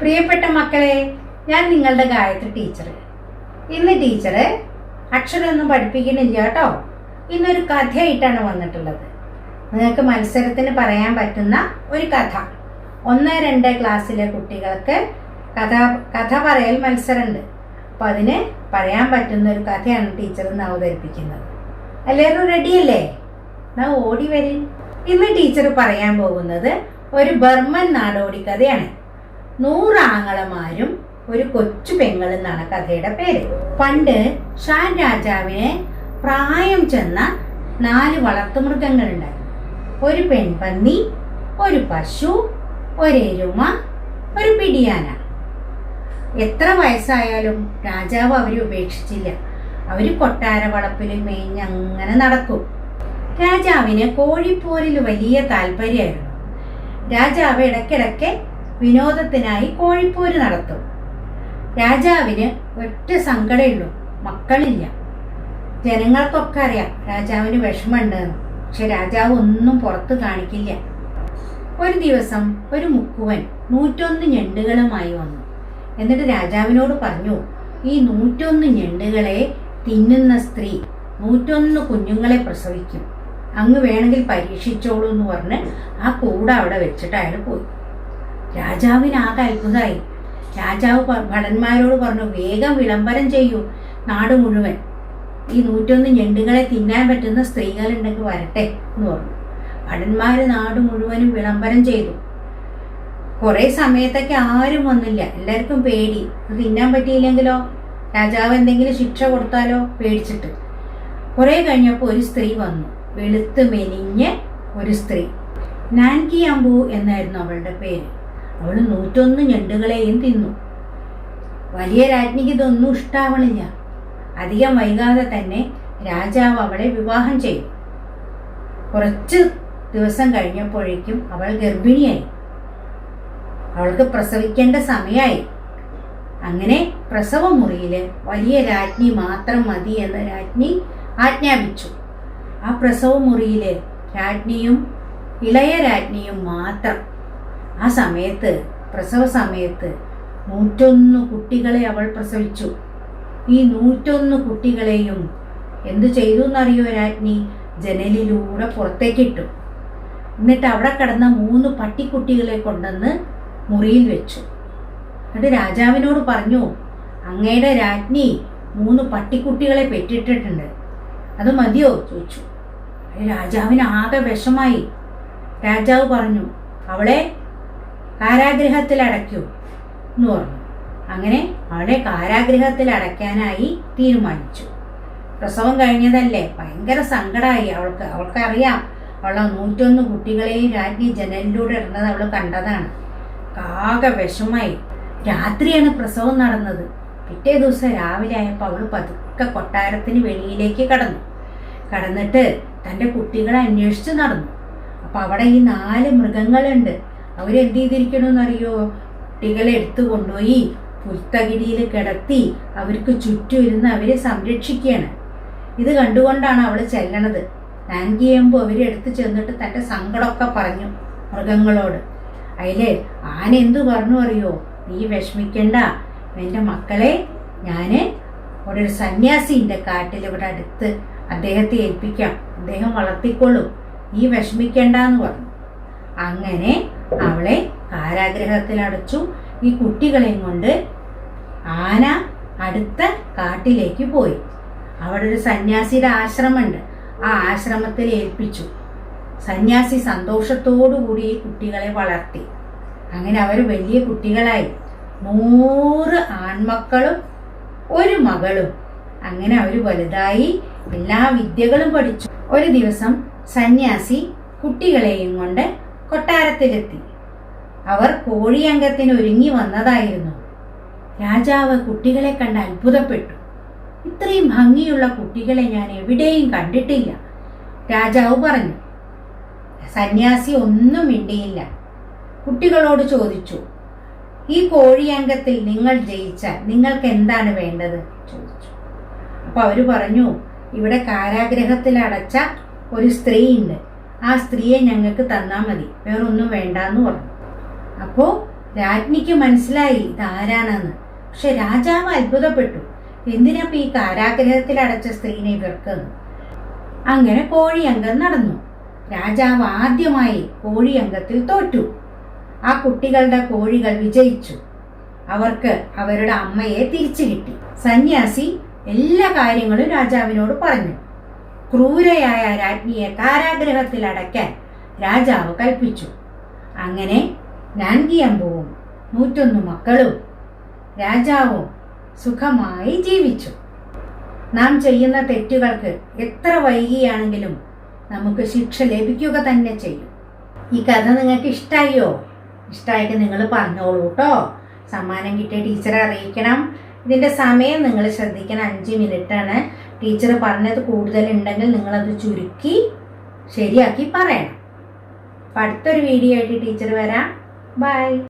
പ്രിയപ്പെട്ട മക്കളെ ഞാൻ നിങ്ങളുടെ ഗായത്രി ടീച്ചർ ഇന്ന് ടീച്ചർ അക്ഷരമൊന്നും പഠിപ്പിക്കുന്നില്ല കേട്ടോ. ഇന്നൊരു കഥയായിട്ടാണ് വന്നിട്ടുള്ളത്. നിങ്ങൾക്ക് മത്സരത്തിന് പറയാൻ പറ്റുന്ന ഒരു കഥ. ഒന്ന് രണ്ട് ക്ലാസ്സിലെ കുട്ടികൾക്ക് കഥ കഥ പറയൽ മത്സരമുണ്ട്. അപ്പോൾ അതിന് പറയാൻ പറ്റുന്ന ഒരു കഥയാണ് ടീച്ചർ ഇന്ന് അവതരിപ്പിക്കുന്നത്. എല്ലാവരും റെഡിയല്ലേ? എന്നാ ഓടി വരും. ഇന്ന് ടീച്ചർ പറയാൻ പോകുന്നത് ഒരു ബർമൻ നാടോടി കഥയാണ് നൂറ് ആങ്ങളമാരും ഒരു കൊച്ചു പെങ്ങളും എന്നാണ് കഥയുടെ പേര്. പണ്ട് ഷാൻ രാജാവിനെ പ്രായം ചെന്ന നാല് വളർത്തുമൃഗങ്ങളുണ്ടായി ഒരു പെൺപന്നി ഒരു പശു ഒരെരുമ ഒരു പിടിയാന. എത്ര വയസ്സായാലും രാജാവ് അവരെ ഉപേക്ഷിച്ചില്ല. അവർ കൊട്ടാര വളപ്പിൽ മേഞ്ഞങ്ങനെ നടക്കും. രാജാവിന് കോഴിപ്പോരിൽ വലിയ താല്പര്യമായിരുന്നു. രാജാവ് ഇടയ്ക്കിടയ്ക്ക് വിനോദത്തിനായി കോഴിപ്പോര് നടത്തും. രാജാവിന് ഒറ്റ സങ്കടമുള്ളൂ മക്കളില്ല. ജനങ്ങൾക്കൊക്കെ അറിയാം രാജാവിന് വിഷമമുണ്ടെന്ന് പക്ഷെ രാജാവ് ഒന്നും പുറത്ത് കാണിക്കില്ല. ഒരു ദിവസം ഒരു മുക്കുവൻ നൂറ്റൊന്ന് ഞണ്ടുകളുമായി വന്നു. എന്നിട്ട് രാജാവിനോട് പറഞ്ഞു ഈ നൂറ്റൊന്ന് ഞണ്ടുകളെ തിന്നുന്ന സ്ത്രീ നൂറ്റൊന്ന് കുഞ്ഞുങ്ങളെ പ്രസവിക്കും. അങ്ങ് വേണമെങ്കിൽ പരീക്ഷിച്ചോളൂ എന്ന് പറഞ്ഞ് ആ കൂടെ അവിടെ വെച്ചിട്ട് അയാൾ പോയി. രാജാവിന് ആകെ അത്ഭുതമായി. രാജാവ് ഭടന്മാരോട് പറഞ്ഞു വേഗം വിളംബരം ചെയ്യൂ നാട് മുഴുവൻ. ഈ നൂറ്റൊന്ന് ഞെണ്ടുകളെ തിന്നാൻ പറ്റുന്ന സ്ത്രീകളുണ്ടെങ്കിൽ വരട്ടെ എന്ന് പറഞ്ഞു. ഭടന്മാര് നാട് മുഴുവനും വിളംബരം ചെയ്തു. കുറെ സമയത്തൊക്കെ ആരും വന്നില്ല. എല്ലാവർക്കും പേടി. അത് തിന്നാൻ പറ്റിയില്ലെങ്കിലോ? രാജാവ് എന്തെങ്കിലും ശിക്ഷ കൊടുത്താലോ? പേടിച്ചിട്ട്. കുറേ കഴിഞ്ഞപ്പോൾ ഒരു സ്ത്രീ വന്നു. വെളുത്ത് മെലിഞ്ഞ് ഒരു സ്ത്രീ. നാൻകി അമ്പു എന്നായിരുന്നു അവളുടെ പേര്. അവൾ നൂറ്റൊന്ന് ഞണ്ടുകളെയും തിന്നു. വലിയ രാജ്ഞിക്ക് ഇതൊന്നും ഇഷ്ടാവണില്ല. അധികം വൈകാതെ തന്നെ രാജാവ് അവളെ വിവാഹം ചെയ്യും കുറച്ച് ദിവസം കഴിഞ്ഞപ്പോഴേക്കും അവൾ ഗർഭിണിയായി. അവൾക്ക് പ്രസവിക്കേണ്ട സമയമായി അങ്ങനെ പ്രസവമുറിയിൽ വലിയ രാജ്ഞി മാത്രം മതി എന്ന രാജ്ഞി ആജ്ഞാപിച്ചു. ആ പ്രസവമുറിയിൽ രാജ്ഞിയും ഇളയ രാജ്ഞിയും മാത്രം ആ സമയത്ത് പ്രസവ സമയത്ത് നൂറ്റൊന്ന് കുട്ടികളെ അവൾ പ്രസവിച്ചു. ഈ നൂറ്റൊന്ന് കുട്ടികളെയും എന്തു ചെയ്തു എന്നറിയോ രാജ്ഞി? ജനലിലൂടെ പുറത്തേക്കിട്ടു എന്നിട്ട് അവിടെ കിടന്ന മൂന്ന് പട്ടിക്കുട്ടികളെ കൊണ്ടുവന്ന് മുറിയിൽ വെച്ചു. എന്നിട്ട് രാജാവിനോട് പറഞ്ഞു അങ്ങയുടെ രാജ്ഞി മൂന്ന് പട്ടിക്കുട്ടികളെ പെറ്റിട്ടിട്ടുണ്ട്. അത് മതിയോ? ചോദിച്ചു. രാജാവിന് ആകെ വിഷമായി. രാജാവ് പറഞ്ഞു അവളെ കാരാഗൃഹത്തിൽ അടയ്ക്കൂ എന്ന് പറഞ്ഞു. അങ്ങനെ അവളെ കാരാഗ്രഹത്തിൽ അടയ്ക്കാനായി തീരുമാനിച്ചു. പ്രസവം കഴിഞ്ഞതല്ലേ? ഭയങ്കര സങ്കടമായി അവൾക്ക് അവൾക്കറിയാം. അവളെ നൂറ്റൊന്ന് കുട്ടികളെയും രാജ്ഞി ജനലിലൂടെ ഇടുന്നത് അവൾ കണ്ടതാണ്. ആകെ വിഷമായി രാത്രിയാണ് പ്രസവം നടന്നത്. പിറ്റേ ദിവസം രാവിലെ ആയപ്പോൾ അവൾ പതുക്കെ കൊട്ടാരത്തിന് വെളിയിലേക്ക് കടന്നു. കടന്നിട്ട് തന്റെ കുട്ടികളെ അന്വേഷിച്ച് നടന്നു. അപ്പോൾ അവിടെ ഈ നാല് മൃഗങ്ങളുണ്ട്. അവരെന്ത് ചെയ്തിരിക്കണമെന്നറിയോ കുട്ടികളെ എടുത്തു കൊണ്ടുപോയി പുൽത്തകിടിയിൽ കിടത്തി അവർക്ക് ചുറ്റും ഇരുന്ന് അവരെ സംരക്ഷിക്കുകയാണ്. ഇത് കണ്ടുകൊണ്ടാണ് അവൾ ചെല്ലണത്. അവരെ അവരെടുത്ത് ചെന്നിട്ട് തന്റെ സങ്കടമൊക്കെ പറഞ്ഞു മൃഗങ്ങളോട്. അതിലെ ആന എന്തു പറഞ്ഞു അറിയോ? നീ വിഷമിക്കണ്ട. എന്റെ മക്കളെ ഞാൻ ഇവിടെ ഒരു സന്യാസിന്റെ കാട്ടിൽ ഇവിടെ അടുത്ത്. അദ്ദേഹത്തെ ഏൽപ്പിക്കാം. അദ്ദേഹം വളർത്തിക്കൊള്ളും. നീ വിഷമിക്കണ്ട എന്ന് പറഞ്ഞു. അങ്ങനെ അവളെ കാരാഗ്രഹത്തിൽ അടച്ചു ഈ കുട്ടികളെയും കൊണ്ട് ആന അടുത്ത കാട്ടിലേക്ക് പോയി. അവിടെ ഒരു സന്യാസിയുടെ ആശ്രമമുണ്ട്. ആ ആശ്രമത്തിൽ ഏൽപ്പിച്ചു. സന്യാസി സന്തോഷത്തോടു കൂടി ഈ കുട്ടികളെ വളർത്തി. അങ്ങനെ അവർ വലിയ കുട്ടികളായി. നൂറ് ആൺമക്കളും ഒരു മകളും. അങ്ങനെ അവർ വലുതായി. എല്ലാ വിദ്യകളും പഠിച്ചു. ഒരു ദിവസം സന്യാസി കുട്ടികളെയും കൊണ്ട് കൊട്ടാരത്തിലെത്തി. അവർ കോഴിയംഗത്തിന് ഒരുങ്ങി വന്നതായിരുന്നു. രാജാവ് കുട്ടികളെ കണ്ട് അത്ഭുതപ്പെട്ടു. ഇത്രയും ഭംഗിയുള്ള കുട്ടികളെ ഞാൻ എവിടെയും കണ്ടിട്ടില്ല. രാജാവ് പറഞ്ഞു സന്യാസി ഒന്നും മിണ്ടിയില്ല. കുട്ടികളോട് ചോദിച്ചു ഈ കോഴിയംഗത്തിൽ നിങ്ങൾ ജയിച്ചാൽ നിങ്ങൾക്ക് എന്താണ് വേണ്ടത്? ചോദിച്ചു. അപ്പൊ അവർ പറഞ്ഞു ഇവിടെ കാരാഗ്രഹത്തിൽ അടച്ച ഒരു സ്ത്രീയുണ്ട് ആ സ്ത്രീയെ ഞങ്ങൾക്ക് തന്നാൽ മതി. വേറൊന്നും വേണ്ടാന്ന് പറഞ്ഞു. അപ്പോൾ രാജ്ഞിക്ക് മനസ്സിലായി ഇതാരാണെന്ന്. പക്ഷെ രാജാവ് അത്ഭുതപ്പെട്ടു. എന്തിനപ്പോ ഈ കാരാഗ്രഹത്തിൽ അടച്ച സ്ത്രീനെ ഇവർക്കെന്ന്? അങ്ങനെ കോഴിയംഗം നടന്നു. രാജാവ് ആദ്യമായി കോഴിയംഗത്തിൽ തോറ്റു. ആ കുട്ടികളുടെ കോഴികൾ വിജയിച്ചു. അവർക്ക് അവരുടെ അമ്മയെ തിരിച്ചു കിട്ടി. സന്യാസി എല്ലാ കാര്യങ്ങളും രാജാവിനോട് പറഞ്ഞു. ക്രൂരയായ രാജ്ഞിയെ കാരാഗ്രഹത്തിൽ അടയ്ക്കാൻ രാജാവ് കൽപ്പിച്ചു. അങ്ങനെ നാൻകിയമ്പുവും നൂറ്റൊന്നു മക്കളും രാജാവും സുഖമായി ജീവിച്ചു. നാം ചെയ്യുന്ന തെറ്റുകൾക്ക് എത്ര വൈകിയാണെങ്കിലും നമുക്ക് ശിക്ഷ ലഭിക്കുക തന്നെ ചെയ്യും. ഈ കഥ നിങ്ങൾക്ക് ഇഷ്ടമായോ ഇഷ്ടമായിട്ട് നിങ്ങൾ പറഞ്ഞോളൂ കേട്ടോ. സമ്മാനം കിട്ടിയ ടീച്ചറെ അറിയിക്കണം. ഇതിന്റെ സമയം നിങ്ങൾ ശ്രദ്ധിക്കണം. അഞ്ച് മിനിറ്റാണ്. ടീച്ചർ പറഞ്ഞത് കൂടുതലുണ്ടെങ്കിൽ നിങ്ങളത് ചുരുക്കി ശരിയാക്കി പറയണം. അപ്പം അടുത്തൊരു വീഡിയോ ആയിട്ട് ടീച്ചർ വരാം. ബൈ.